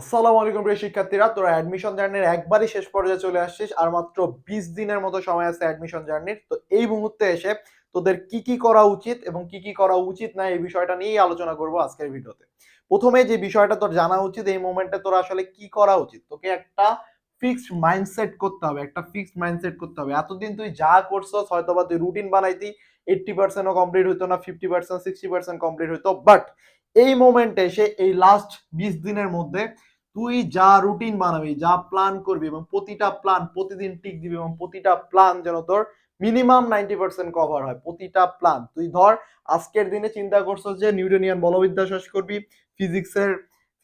আসসালামু আলাইকুম প্রিয় শিক্ষার্থীরা, তোরা অ্যাডমিশন জার্নির একবারই শেষ পর্যায়ে চলে আসছিস আর মাত্র বিশ দিনের মতো সময় আছে অ্যাডমিশন জার্নির তো এই মুহূর্তে এসে তোদের কি কি করা উচিত এবং কি কি করা উচিত না এই বিষয়টা নিয়েই আলোচনা করব আজকের ভিডিওতে। প্রথমে যে বিষয়টা তোর জানা উচিত, এই মোমেন্টে তোর আসলে কি করা উচিত? তোকে একটা ফিক্সড মাইন্ডসেট করতে হবে, একটা ফিক্সড মাইন্ডসেট করতে হবে। এতদিন তুই যা করছস হয়তো বা তুই রুটিন বানাইতি এইট্টি পার্সেন্টও কমপ্লিট হইতো না fifty percent sixty percent complete হইতো বাট এই মোমেন্টে এসে এই লাস্ট বিশ দিনের মধ্যে তুই যা রুটিন বানাবি, যা প্ল্যান করবি এবং প্রতিটা প্ল্যান প্রতিদিন টিক দিবি এবং প্রতিটা প্ল্যান যেন তোর মিনিমাম নাইনটি পার্সেন্ট কভার হয়। প্রতিটা প্ল্যান তুই ধর, আজকের দিনে চিন্তা করছিস যে নিউটনিয়ান বলবিদ্যা শেষ করবি ফিজিক্সের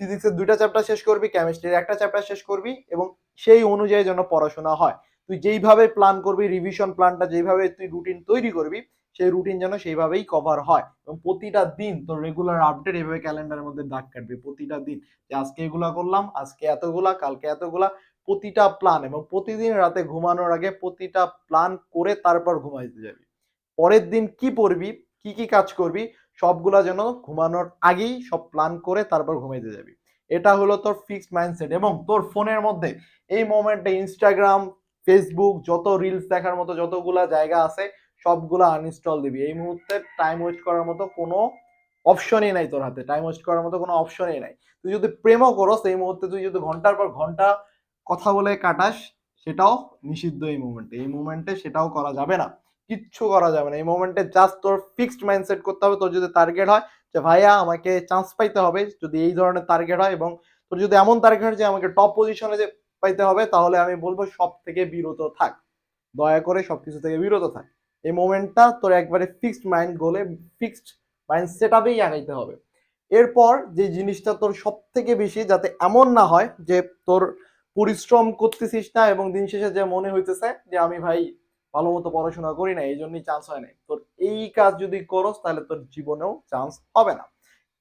ফিজিক্সের দুইটা চ্যাপ্টার শেষ করবি কেমিস্ট্রির একটা চ্যাপ্টার শেষ করবি এবং সেই অনুযায়ী যেন পড়াশোনা হয়। তুই যেইভাবে প্ল্যান করবি রিভিশন প্ল্যানটা যেইভাবে তুই রুটিন তৈরি করবি সেই রুটিন যেন সেইভাবেই কভার হয়। এবং প্রতিটা দিন তোর রেগুলার আপডেট এভাবে ক্যালেন্ডারের মধ্যে দাগ কাটবি। প্রতিটা দিন যে আজকে এগুলা করলাম, আজকে এতগুলা, কালকে এতগুলা, প্রতিটা প্ল্যান এবং প্রতিদিন রাতে ঘুমানোর আগে প্রতিটা প্ল্যান করে তারপর ঘুমাইতে যাবি। পরের দিন কি পড়বি, কি কি কাজ করবি, সবগুলা যেন ঘুমানোর আগেই সব প্ল্যান করে তারপর ঘুমাইতে যাবি। এটা হলো তোর ফিক্সড মাইন্ডসেট এবং তোর ফোনের মধ্যে এই মোমেন্টে ইনস্টাগ্রাম ফেসবুক যত রিলস দেখার মতো যতগুলা জায়গা আছে সবগুলা আনইনস্টল দিবি। এই মুহূর্তে টাইম ওয়েস্ট করার মতো কোনো অপশনই নাই তোর হাতে। টাইম ওয়েস্ট করার মতো কোনো অপশনই নাই। তুই যদি প্রেমও করস, এই মুহূর্তে তুই যদি ঘণ্টার পর ঘণ্টা কথা বলে কাটাস, সেটাও নিষিদ্ধ এই মুমেন্টে এই মুমেন্টে সেটাও করা যাবে না। কিচ্ছু করা যাবে না। এই মোমেন্টে জাস্ট তোর ফিক্সড মাইন্ডসেট করতে হবে। তোর যদি টার্গেট হয় যে, ভাইয়া, আমাকে চান্স পাইতে হবে যদি এই ধরনের টার্গেট হয় এবং তোর যদি এমন টার্গেট হয় যে, আমাকে টপ পজিশনে যে পাইতে হবে, তাহলে আমি বলব সব থেকে বিরত থাক। দয়া করে সবকিছু থেকে বিরত থাক। এই মোমেন্টটা তোর একবারে ফিক্সড মাইন্ড গোলে ফিক্সড মাইন্ড সেট আপেই আগাইতে হবে। এরপর যে জিনিসটা তোর সব থেকে বেশি যাতে এমন না হয় যে তোর পরিশ্রম করতেছিস না এবং দিন শেষে যে মনে হইতেছে যে আমি ভাই ভালো মতো পড়াশোনা করি না এই জন্যই চান্স হয় নাই। তোর এই কাজ যদি করস তাহলে তোর জীবনেও চান্স হবে না।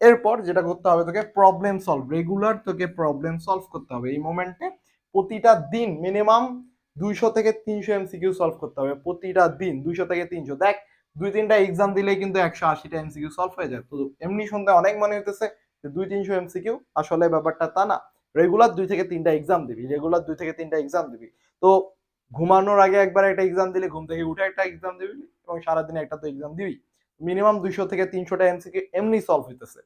এরপর যেটা করতে হবে তোকে প্রবলেম সলভ রেগুলার তোকে প্রবলেম সলভ করতে হবে। এই মোমেন্টে প্রতিটা দিন মিনিমাম দুইশো থেকে তিনশো এমসিকিউ সলভ করতে হবে প্রতিটা দিন, দুইশো থেকে তিনশো। দেখ, দুই তিনটা এক্সাম দিলেই কিন্তু একশো আশিটা এমসিকিউ সলভ হয়ে যায়। তো এমনি শুনতে অনেক মনে হইতেছে যে দুই তিনশো এমসিকিউ আসলে ব্যাপারটা তা না। রেগুলার দুই থেকে তিনটা এক্সাম দিবি রেগুলার দুই থেকে তিনটা এক্সাম দিবি। তো ঘুমানোর আগে একবার একটা এক্সাম দিলে, ঘুম থেকে উঠে একটা এক্সাম দিবি এবং সারাদিনে একটা তো এক্সাম দিবি। মিনিমাম দুইশো থেকে তিনশোটা এমসিকিউ এমনি সলভ হইতেছে।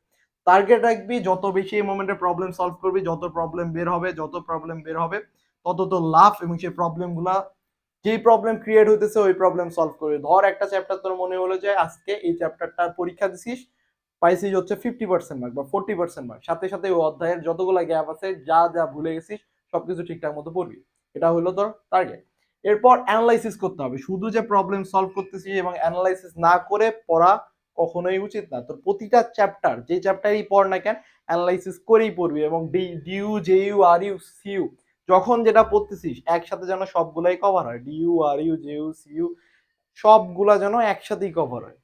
টার্গেট রাখবি, যত বেশি এই মোমেন্টে প্রবলেম সলভ করবি, যত প্রবলেম বের হবে, যত প্রবলেম বের হবে তত লাভ এবং সেই প্রবলেমগুলা, যেই প্রবলেম ক্রিয়েট হইতেছে, ওই প্রবলেম সলভ করবি ধর একটা চ্যাপ্টার তোর মনে হলো যে, আজকে এই চ্যাপ্টারটার পরীক্ষা দিছিস, পাইছিস হচ্ছে ফিফটি পার্সেন্ট মার্ক বা ফোর্টি পার্সেন্ট মার্ক সাথে সাথে ওই অধ্যায়ের যতগুলো গ্যাপ আছে, যা যা ভুলে গেছিস, সবকিছু ঠিকঠাক মতো পড়বি। এটা হলো তোর টার্গেট এরপর অ্যানালাইসিস করতে হবে। শুধু যে প্রবলেম সলভ করতেছিস এবং অ্যানালাইসিস না করে পড়া কখনোই উচিত না। তোর প্রতিটা চ্যাপ্টার যে চ্যাপ্টারই পড় না কেন অ্যানালাইসিস করেই পড়বি এবং D DU J U R U CU যখন যেটা পড়তেছিস, একসাথে যেন সবগুলাই কভার হয়। DU R U J U CU সবগুলা যেন একসাথেই কভার হয়।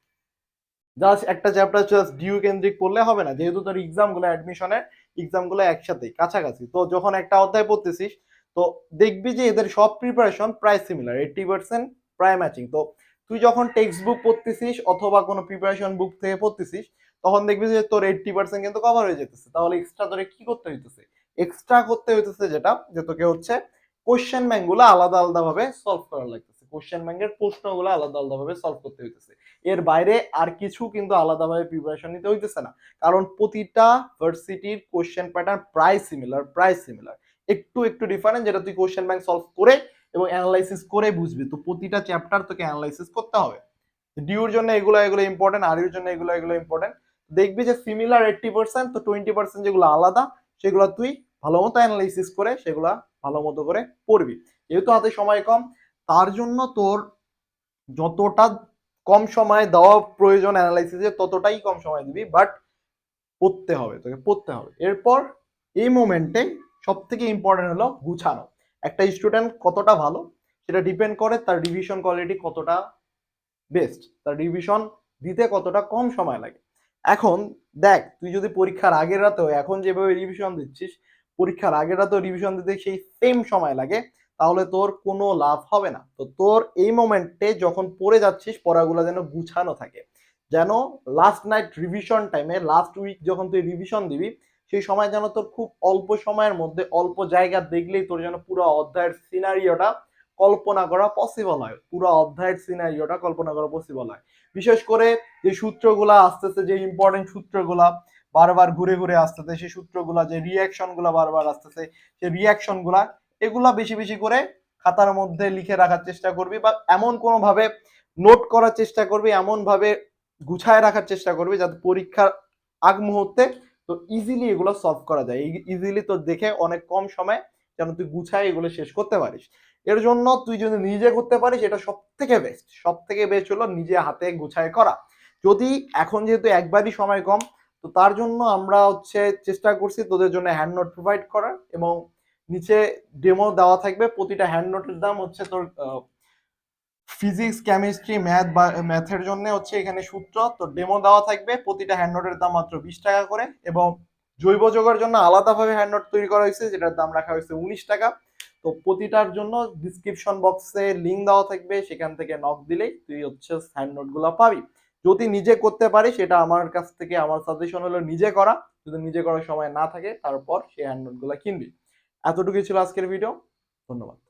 জাস্ট একটা চ্যাপ্টার জাস্ট ডিউ কেন্দ্রিক পড়লে হবে না। যেহেতু তোর এক্সামগুলো অ্যাডমিশনের এক্সামগুলো একসাথেই, কাছাকাছি। তো যখন একটা অধ্যায় পড়তেছিস, তো দেখবি যে এদের সব প্রিপারেশন প্রায় সিমিলার এইটটি পার্সেন্ট প্রায় ম্যাচিং তো তুই যখন টেক্সট বুক পড়তেছিস অথবা কোনো প্রিপারেশন বুক থেকে পড়তেছিস, তখন দেখবি যে তোর এইটটি পার্সেন্ট কিন্তু কভার হয়ে যেতেছে। তাহলে এক্সট্রা তোরে কি করতে হইতেছে? এক্সট্রা করতে হইতেছে যেটা, যে তোকে হচ্ছে কোশ্চেন ব্যাংকগুলো আলাদা আলাদা ভাবে সলভ করা লাগতেছে। কোশ্চেন ব্যাংকের প্রশ্নগুলো আলাদা আলাদা ভাবে সলভ করতে হইতেছে। এর বাইরে আর কিছু কিন্তু আলাদাভাবে প্রিপারেশন নিতে হইতেছে না। কারণ প্রতিটা ভার্সিটির কোশ্চেন প্যাটার্ন প্রায় সিমিলার প্রায় সিমিলার একটু একটু ডিফারেন্ট যেটা তুই কোশ্চেন ব্যাংক সলভ করে এবং অ্যানালাইসিস করে বুঝবি। তো প্রতিটা চ্যাপ্টার তোকে অ্যানালাইসিস করতে হবে। ডিউর জন্য এগুলো এগুলো ইম্পর্টেন্ট আরির জন্য এগুলো এগুলো ইম্পর্টেন্ট দেখবি যে সিমিলার এইটটি পার্সেন্ট তো টোয়েন্টি পার্সেন্ট যেগুলো আলাদা সেগুলো তুই ভালো মতো অ্যানালাইসিস করে সেগুলা ভালো মতো করে পড়বি। যেহেতু হাতে সময় কম, তার জন্য তোর যতটা কম সময় দেওয়া প্রয়োজন অ্যানালাইসিসে ততটাই কম সময় দিবি বাট পড়তে হবে, তোকে পড়তে হবে। এরপর এই মোমেন্টে সব থেকে ইম্পর্টেন্ট হলো গুছানো। একটা স্টুডেন্ট কতটা ভালো, সেটা ডিপেন্ড করে তার রিভিশন কোয়ালিটি কতটা বেস্ট তার রিভিশন দিতে কতটা কম সময় লাগে। এখন দেখ, তুই যদি পরীক্ষার আগের রাতেও এখন যেভাবে রিভিশন দিচ্ছিস, পরীক্ষার আগের রাতেও রিভিশন দিতে সেই সেম সময় লাগে, তাহলে তোর কোনো লাভ হবে না। তো তোর এই মোমেন্টে যখন পড়ে যাচ্ছিস, পড়াগুলো যেন গুছানো থাকে। যেন লাস্ট নাইট রিভিশন টাইমে লাস্ট উইক যখন তুই রিভিশন দিবি, সেই সময় যেন তোর খুব অল্প সময়ের মধ্যে অল্প জায়গা দেখলেই তোর যেন পুরো অধ্যায়ের সিনারিওটা কল্পনা করা পসিবল হয়। পুরো অধ্যায়ের সিনারিওটা কল্পনা করা পসিবল হয়। বিশেষ করে যে সূত্রগুলা আসতেছে, যে ইম্পর্টেন্ট সূত্রগুলা বারবার ঘুরে ঘুরে আসতেছে, সেই সূত্রগুলা, যে রিয়াকশনগুলা বারবার আসতেছে, সেই রিয়াকশনগুলা এগুলা বেশি বেশি করে খাতার মধ্যে লিখে রাখার চেষ্টা করবি বা এমন কোনো ভাবে নোট করার চেষ্টা করবি এমন ভাবে গুছায় রাখার চেষ্টা করবি যাতে পরীক্ষার আগ মুহূর্তে তো ইজিলি এগুলো সলভ করা যায়। ইজিলি তো দেখে অনেক কম সময় যেন তুই গুছায় এগুলো শেষ করতে পারিস। এর জন্য তুই যদি নিজে করতে পারিস, এটা সব থেকে বেস্ট সব থেকে বেস্ট হলো নিজে হাতে গুছায় করা। যদি এখন যেহেতু একবারই সময় কম, তো তার জন্য আমরা হচ্ছে চেষ্টা করছি তোদের জন্য হ্যান্ড নোট প্রোভাইড করার এবং নিচে ডেমো দেওয়া থাকবে। প্রতিটা হ্যান্ড নোটের দাম হচ্ছে তোর ফিজিক্স কেমিস্ট্রি ম্যাথ বা ম্যাথের জন্য হচ্ছে এখানে সূত্র। তো ডেমো দেওয়া থাকবে। প্রতিটা হ্যান্ড নোটের দাম মাত্র বিশ টাকা করে এবং জৈব যোগের জন্য আলাদাভাবে হ্যান্ড নোট তৈরি করা হয়েছে, যেটার দাম রাখা হয়েছে উনিশ টাকা। তো প্রতিটার জন্য ডিসক্রিপশন বক্সে লিঙ্ক দেওয়া থাকবে, সেখান থেকে নক দিলেই তুই হচ্ছে হ্যান্ড নোটগুলো পাবি। যদি নিজে করতে পারি সেটা আমার কাছ থেকে, আমার সাজেশন হলো নিজে করা। যদি নিজে করার সময় না থাকে, তারপর সেই হ্যান্ড নোটগুলো কিনবি। এতটুকুই ছিল আজকের ভিডিও ধন্যবাদ।